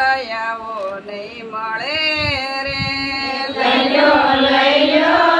લયાવો નહીં મળે રે. લઈ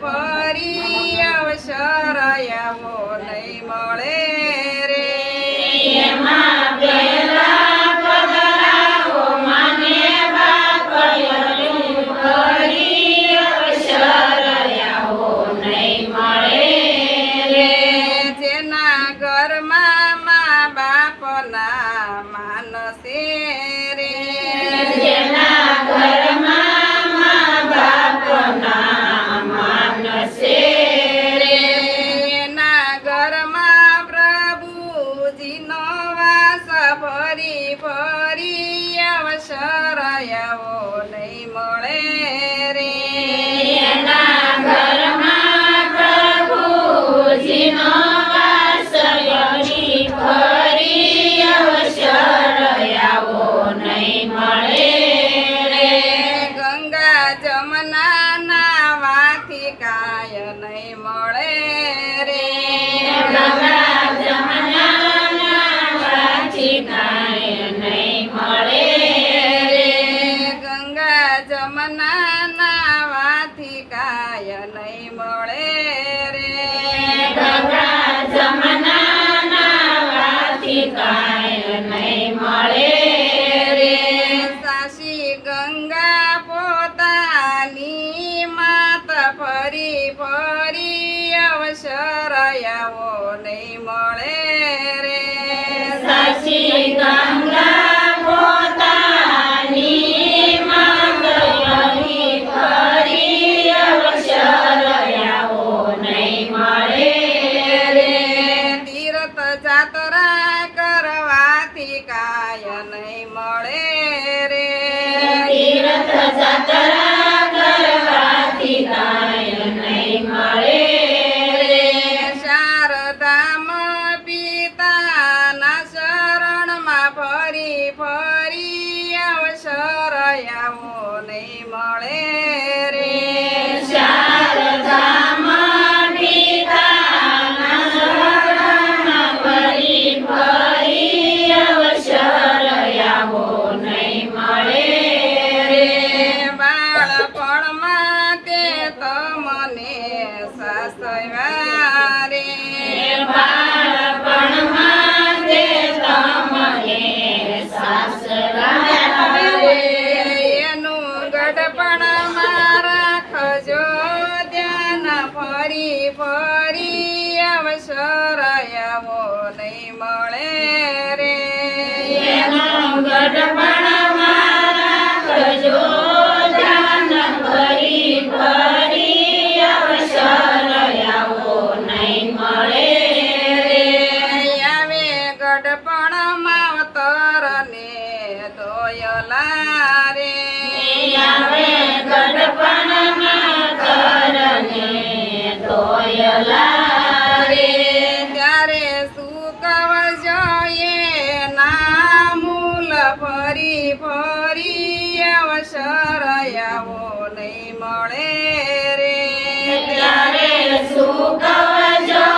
Bye. नाही मळे रे. जमना नावाची काय नाही मळे रे. साशी गंगा पोतानी मात फरी फरी अवसर यावो नाही मळे रे. साशी गंगा કાય નહીં મળે રે. તીર્થ તમારે એનું ગઢપણ ખજો ધ્યાન ફરી ફરી અવસર નહીં મળે રે. એનું ગઢપણ શરયાવો નહીં મળે રે. ત્યારે શું કવજો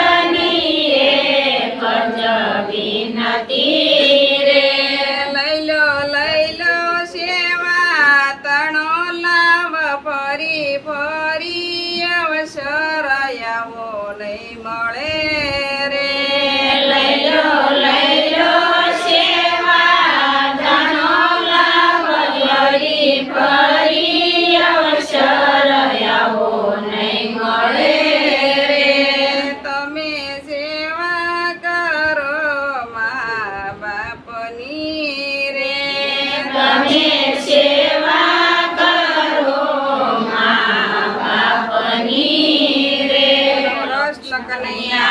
我